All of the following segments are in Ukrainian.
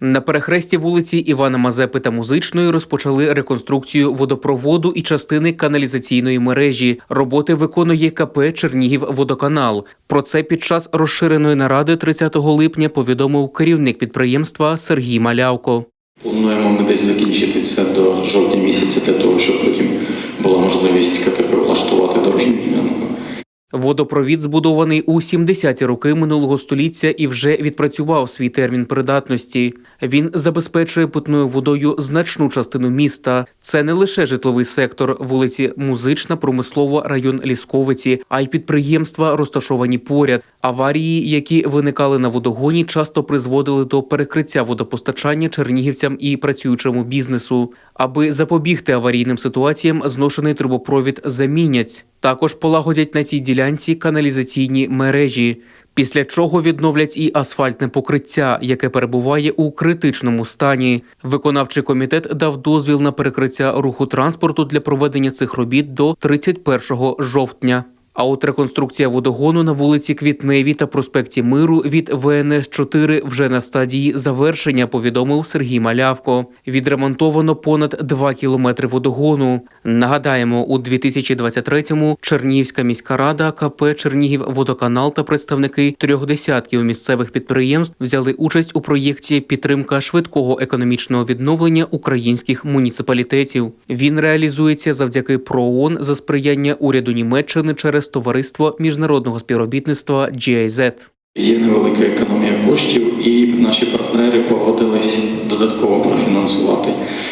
На перехресті вулиці Івана Мазепи та Музичної розпочали реконструкцію водопроводу і частини каналізаційної мережі. Роботи виконує КП Чернігів Водоканал. Про це під час розширеної наради 30 липня повідомив керівник підприємства Сергій Малявко. Плануємо ми десь закінчити це до жовтня місяця для того, щоб потім була можливість КТП влаштувати дорожню ділянку. Водопровід збудований у 70-ті роки минулого століття і вже відпрацював свій термін придатності. Він забезпечує питною водою значну частину міста. Це не лише житловий сектор, вулиці Музична, промислово, район Лісковиці, а й підприємства розташовані поряд. Аварії, які виникали на водогоні, часто призводили до перекриття водопостачання чернігівцям і працюючому бізнесу. Аби запобігти аварійним ситуаціям, зношений трубопровід замінять. Також полагодять на цій ділянці каналізаційні мережі, після чого відновлять і асфальтне покриття, яке перебуває у критичному стані. Виконавчий комітет дав дозвіл на перекриття руху транспорту для проведення цих робіт до 31 жовтня. А от реконструкція водогону на вулиці Квітневій та проспекті Миру від ВНС 4 вже на стадії завершення, повідомив Сергій Малявко. Відремонтовано понад 2 кілометри водогону. Нагадаємо, у 2023-му Чернігівська міська рада, КП Чернігів Водоканал та представники трьох десятків місцевих підприємств взяли участь у проєкті підтримка швидкого економічного відновлення українських муніципалітетів. Він реалізується завдяки ПРООН за сприяння уряду Німеччини через товариство міжнародного співробітництва GIZ. Є невелика економія коштів, і наші партнери погодились додатково профінансувати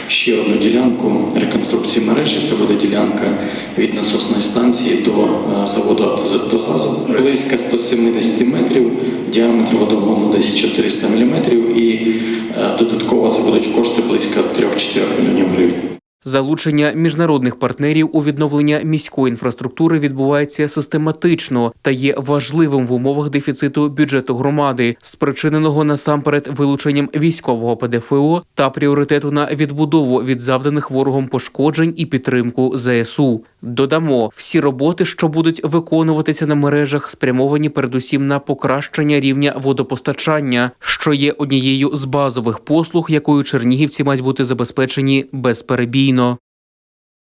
ще одну ділянку реконструкції мережі. Це буде ділянка від насосної станції до е, заводу «Автозазу». Близько 170 метрів, діаметр водогону десь 400 міліметрів, і е, додатково це будуть кошти близько 3-4 мільйонів гривень. Залучення міжнародних партнерів у відновлення міської інфраструктури відбувається систематично та є важливим в умовах дефіциту бюджету громади, спричиненого насамперед вилученням військового ПДФО та пріоритету на відбудову від завданих ворогом пошкоджень і підтримку ЗСУ. Додамо, всі роботи, що будуть виконуватися на мережах, спрямовані передусім на покращення рівня водопостачання, що є однією з базових послуг, якою чернігівці мають бути забезпечені безперебійно.